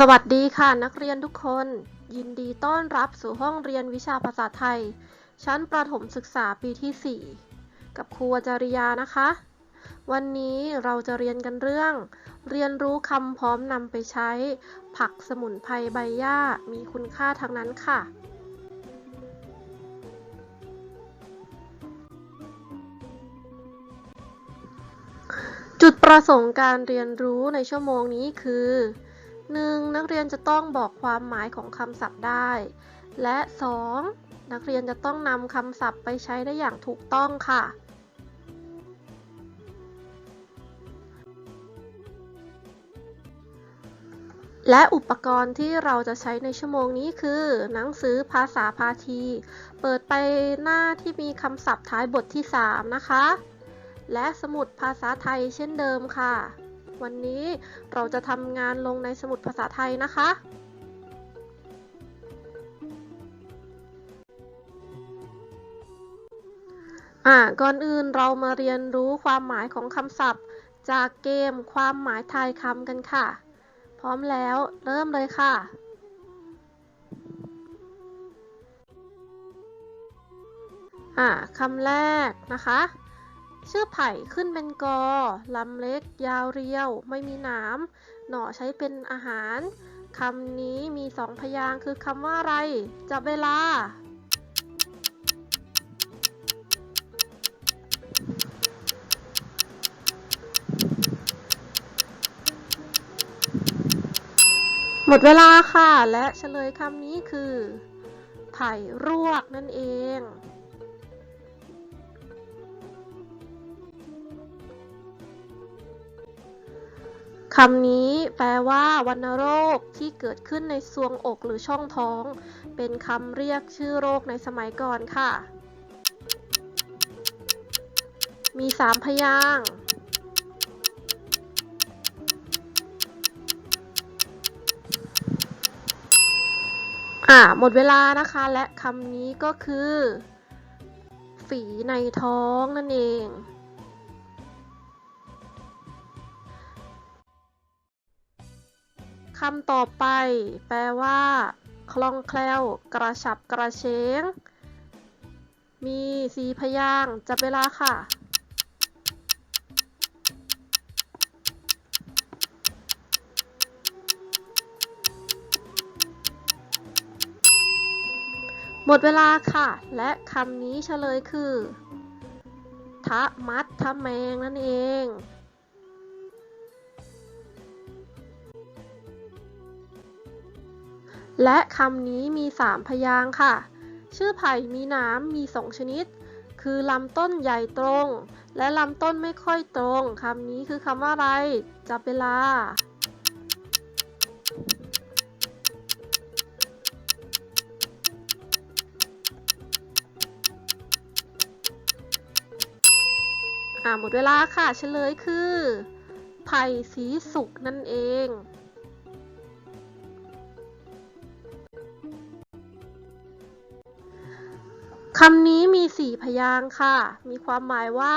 สวัสดีค่ะนักเรียนทุกคน ยินดีต้อนรับสู่ห้องเรียนวิชาภาษาไทย ชั้นประถมศึกษาปีที่ 4 กับครูจริยานะคะ วันนี้เราจะเรียนกันเรื่อง เรียนรู้คำพร้อมนำไปใช้ ผักสมุนไพรใบหญ้ามีคุณค่าทั้งนั้นค่ะ จุดประสงค์การเรียนรู้ในชั่วโมงนี้คือ 1. นักเรียนจะต้องบอกความหมายของคำศัพท์ได้ และ 2. นักเรียนจะต้องนำคำศัพท์ไปใช้ได้อย่างถูกต้องค่ะ และอุปกรณ์ที่เราจะใช้ในชั่วโมงนี้คือ หนังสือภาษาพาที เปิดไปหน้าที่มีคำศัพท์ท้ายบทที่ 3 นะคะ และสมุดภาษาไทยเช่นเดิมค่ะ วันนี้เราจะทำงานลงในสมุดภาษาไทยนะคะ อ่า ก่อนอื่นเรามาเรียนรู้ความหมายของคำศัพท์ จากเกมความหมายไทยคำกันค่ะ พร้อมแล้วเริ่มเลยค่ะอ่าคำแรกนะคะ ชื่อไผ่ขึ้นเป็นกอ ลำเล็ก ยาวเรียว ไม่มีหนามหน่อใช้เป็นอาหารคำนี้มีสองพยางค์คือคำว่าอะไร จับเวลา หมดเวลาค่ะ และเฉลยคำนี้คือ ไผ่รวกนั่นเอง คำนี้แปลว่าวัณโรคที่เกิดขึ้นในซวงอกหรือช่องท้อง เป็นคำเรียกชื่อโรคในสมัยก่อนค่ะ มีสามพยางค์อ่าหมดเวลานะคะและคำนี้ก็คือ ฝีในท้องนั่นเอง คำต่อไป แปลว่า คล่องแคล่ว กระฉับกระเฉง มีสีพยางจับเวลาค่ะ หมดเวลาค่ะ และคำนี้เฉลยคือ ทะมัดทะแมงนั่นเอง และคำนี้มี 3 พยางค์ค่ะ ชื่อไผ่มีหน้ำมี 2 ชนิด คือลำต้นใหญ่ตรง และลำต้นไม่ค่อยตรง คำนี้คือคำว่าอะไร จับเวลาอ่าหมดเวลาค่ะ เฉลยคือ ไผ่สีสุกนั่นเองำนี้มีสี่พยางค์ค่ะ มีความหมายว่า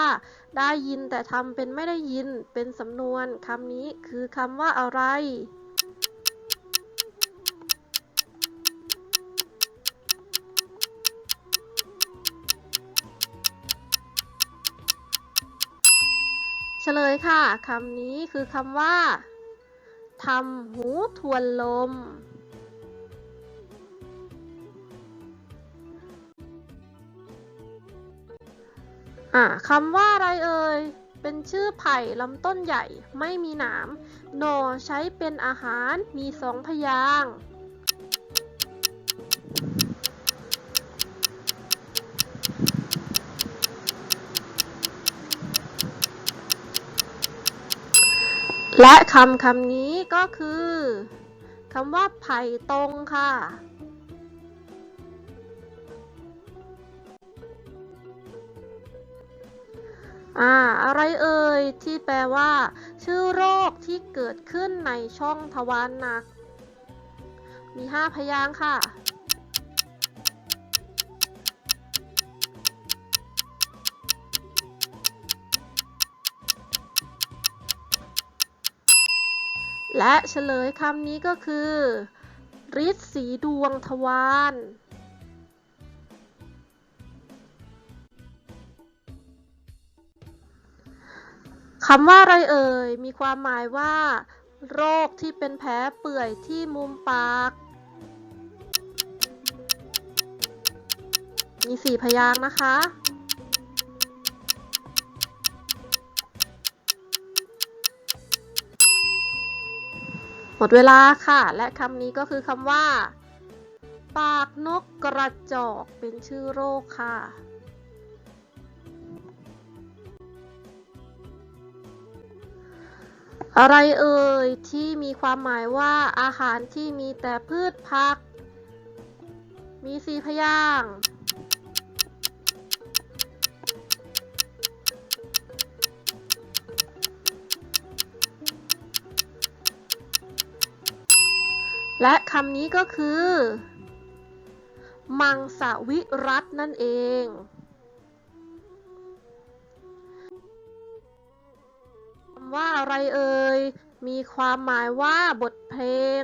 ได้ยินแต่ทำเป็นไม่ได้ยิน เป็นสำนวนคำนี้คือคำว่าอะไร เฉลยค่ะคำนี้คือคำว่าทำหูทวนลม อ่าคำว่าอะไรเอ่ย เป็นชื่อไผ่ลำต้นใหญ่ไม่มีหนามหน่อใช้เป็นอาหารมีสองพยางค์และคำคำนี้ก็คือคำว่าไผ่ตรงค่ะ อ่าอะไรเอ่ยที่แปลว่า ชื่อโรคที่เกิดขึ้นในช่องทวารหนัก มีห้าพยางค์ค่ะและเฉลยคำนี้ก็คือฤทธิ์สีดวงทวาร คำว่าอะไรเอ่ย มีความหมายว่า โรคที่เป็นแผลเปื่อยที่มุมปาก มีสี่พยางค์นะคะ หมดเวลาค่ะ และคำนี้ก็คือคำว่า ปากนกกระจอกเป็นชื่อโรคค่ะ อะไรเอ่ยที่มีความหมายว่าอาหารที่มีแต่พืชผัก มีสีพยางและคำนี้ก็คือ มังสวิรัตนั่นเอง ว่าอะไรเอ่ย มีความหมายว่าบทเพลง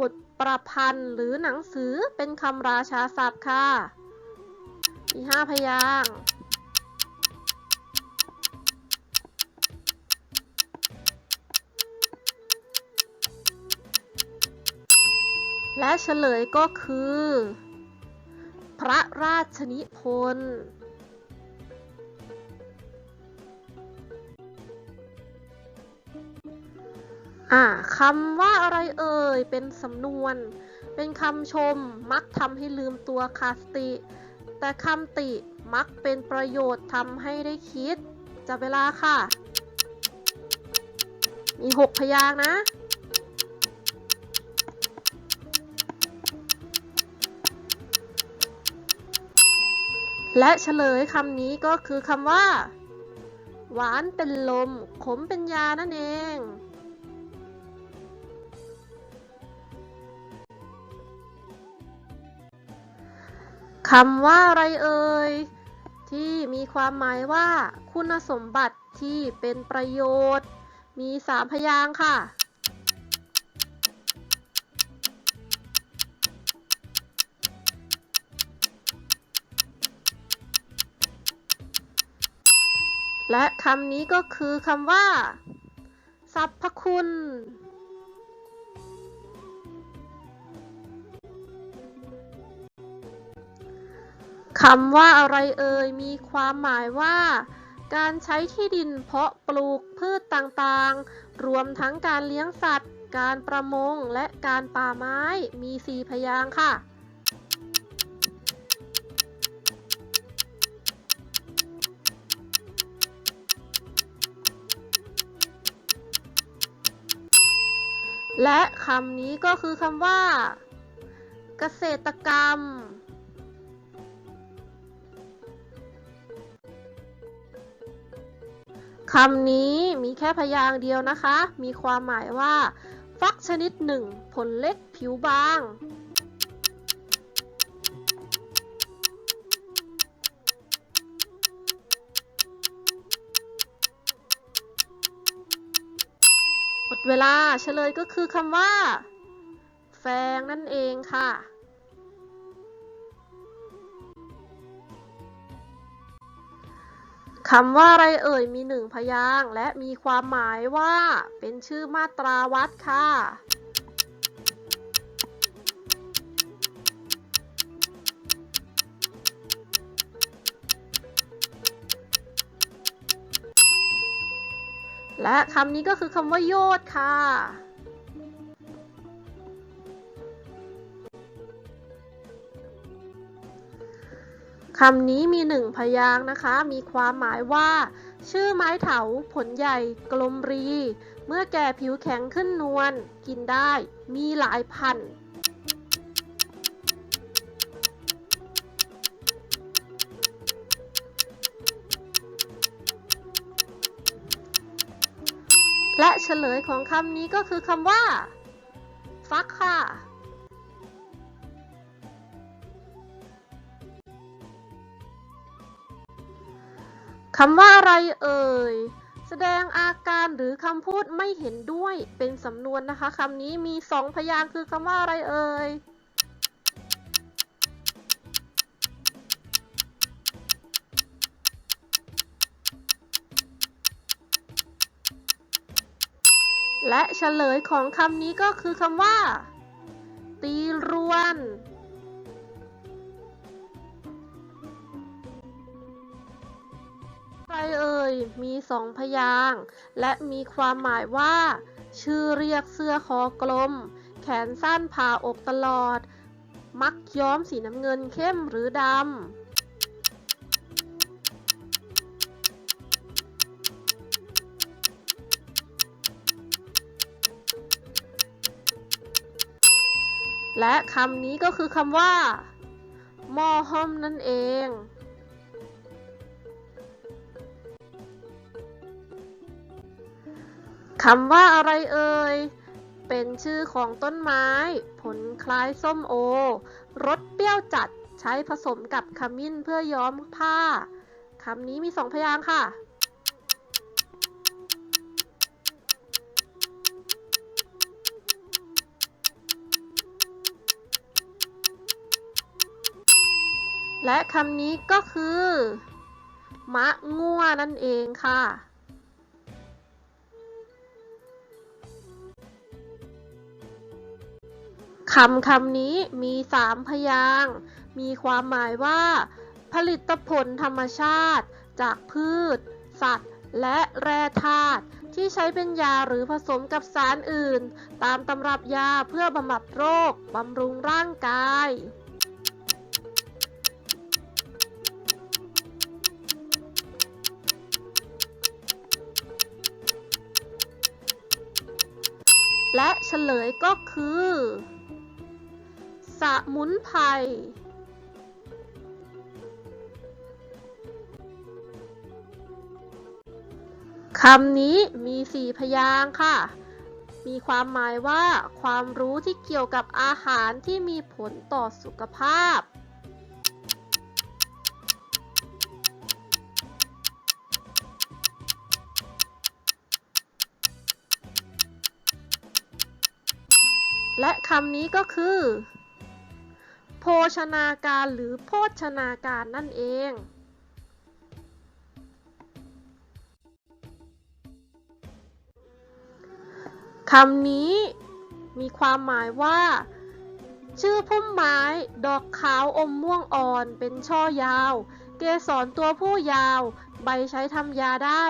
บทประพันธ์หรือหนังสือเป็นคำราชาศัพท์ค่ะ มีห้าพยางค์และเฉลยก็คือ พระราชนิพนธ์ อ่าคำว่าอะไรเอ่ย เป็นสำนวน เป็นคำชม มักทำให้ลืมตัวขาดสติ แต่คำติมักเป็นประโยชน์ทำให้ได้คิดจับเวลาค่ะ มีหกพยางนะ และเฉลยคำนี้ก็คือคำว่า หวานเป็นลม ขมเป็นยานั่นเอง คำว่าอะไรเอ่ยที่มีความหมายว่า คุณสมบัติที่เป็นประโยชน์ มีสามพยางค์ค่ะ และคำนี้ก็คือคำว่าสรรพคุณ คำว่าอะไรเอ่ยมีความหมายว่า การใช้ที่ดินเพาะปลูกพืชต่างๆ รวมทั้งการเลี้ยงสัตว์ การประมงและการป่าไม้มีสี่พยางค์ค่ะ และคำนี้ก็คือคำว่า เกษตรกรรม คำนี้มีแค่พยางค์เดียวนะคะ มีความหมายว่า ฟักชนิดหนึ่ง ผลเล็กผิวบาง หมดเวลาเฉลยก็คือคำว่า แฟงนั่นเองค่ะ คำว่าอะไรเอ่ยมีหนึ่งพยางค์และมีความหมายว่า เป็นชื่อมาตราวัดค่ะ และคำนี้ก็คือคำว่าโยดค่ะ คำนี้มีหนึ่งพยางนะคะ มีความหมายว่า ชื่อไม้เถาผลใหญ่ กลมรี เมื่อแก่ผิวแข็งขึ้นนวลกินได้ มีหลายพันธุ์และเฉลยของคำนี้ก็คือคำว่า ฟักค่ะ คำว่าอะไรเอ่ย แสดงอาการหรือคำพูดไม่เห็นด้วยเป็นสำนวนนะคะคำนี้มีสองพยางค์คือคำว่าอะไรเอ่ยและเฉลยของคำนี้ก็คือคำว่า ตีรวน เอ่ย มีสองพยางค์และมีความหมายว่า ชื่อเรียกเสื้อคอกลม แขนสั้นผ่าอกตลอด มักย้อมสีน้ำเงินเข้มหรือดำและคำนี้ก็คือคำว่าหม้อฮอมนั่นเอง คำว่าอะไรเอ่ย เป็นชื่อของต้นไม้ ผลคล้ายส้มโอ รสเปรี้ยวจัด ใช้ผสมกับขมิ้นเพื่อย้อมผ้า คำนี้มีสองพยางค์ค่ะ และคำนี้ก็คือ มะงัวนั่นเองค่ะ คำคำนี้มีสามพยางค์มีความหมายว่า ผลิตผลธรรมชาติ จากพืช สัตว์ และแร่ธาตุที่ใช้เป็นยาหรือผสมกับสารอื่น ตามตำรับยาเพื่อบำบัดโรคบำรุงร่างกายและเฉลยก็คือ สมุนไพรคำนี้มีสี่พยางค์ค่ะ มีความหมายว่า ความรู้ที่เกี่ยวกับอาหารที่มีผลต่อสุขภาพ และคำนี้ก็คือ ชนาการหรือโภชนาการนั่นเองคำนี้มีความหมายว่า ชื่อพุ่มไม้ดอกขาวอมม่วงอ่อนเป็นช่อยาว เกสรตัวผู้ยาว ใบใช้ทำยาได้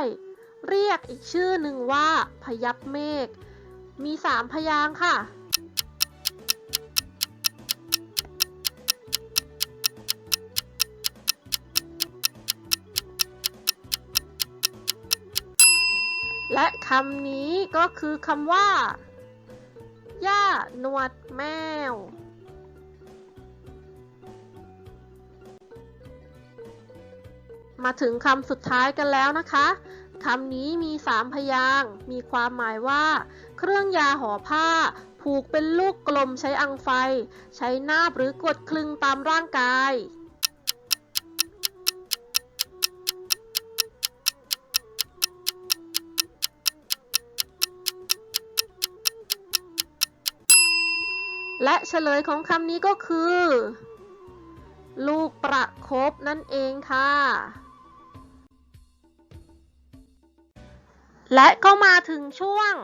เรียกอีกชื่อหนึ่งว่าพยับเมฆมีสามพยางค์ค่ะ และคำนี้ก็คือคำว่า ย่าหนวดแมว มาถึงคำสุดท้ายกันแล้วนะคะคำนี้มีสามพยางมีความหมายว่า เครื่องยาห่อผ้า ผูกเป็นลูกกลมใช้อังไฟ ใช้นาบหรือกดคลึงตามร่างกาย และเฉลยของคำนี้ก็คือ ลูกประคบนั่นเองค่ะ และก็มาถึงช่วง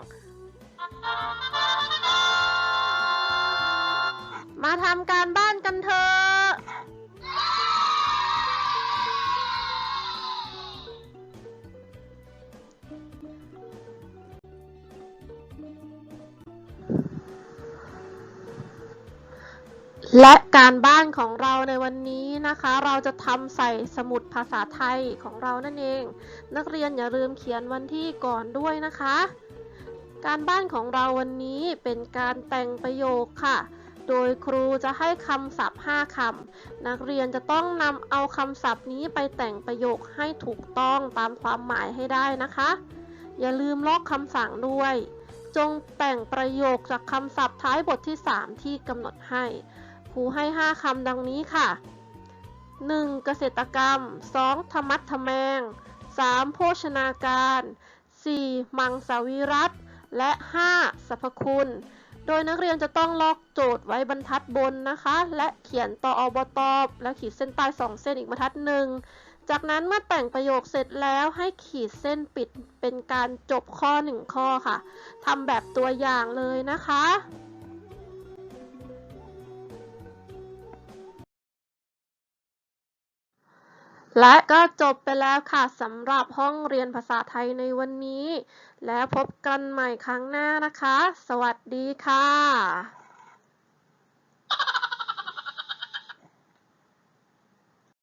มาทำการบ้านกันเถอะ และการบ้านของเราในวันนี้นะคะ เราจะทำใส่สมุดภาษาไทยของเรานั่นเอง นักเรียนอย่าลืมเขียนวันที่ก่อนด้วยนะคะ การบ้านของเราวันนี้เป็นการแต่งประโยคค่ะ โดยครูจะให้คำศัพท์ 5คำนักเรียนจะต้องนำเอาคำศัพท์นี้ไปแต่งประโยคให้ถูกต้องตามความหมายให้ได้นะคะ อย่าลืมลอกคำสั่งด้วย จงแต่งประโยคจากคำศัพท์ท้ายบทที่ 3 ที่กำหนดให้ ครูให้ 5คำดังนี้ค่ะ 1. เกษตรกรรม 2. ธรรมัดทแมง 3. โภชนาการ 4. มังสวิรัตและ 5. สรรพคุณ โดยนักเรียนจะต้องลอกโจทย์ไว้บรรทัดบนนะคะ และเขียนต่ออบตอบและขีดเส้นใต้2เส้นอีกบรรทัดหนึ่งจากนั้นเมื่อแต่งประโยคเสร็จแล้วให้ขีดเส้นปิดเป็นการจบข้อ 1 ข้อค่ะทำแบบตัวอย่างเลยนะคะ และก็จบไปแล้วค่ะสำหรับห้องเรียนภาษาไทยในวันนี้ แล้วพบกันใหม่ครั้งหน้านะคะ สวัสดีค่ะ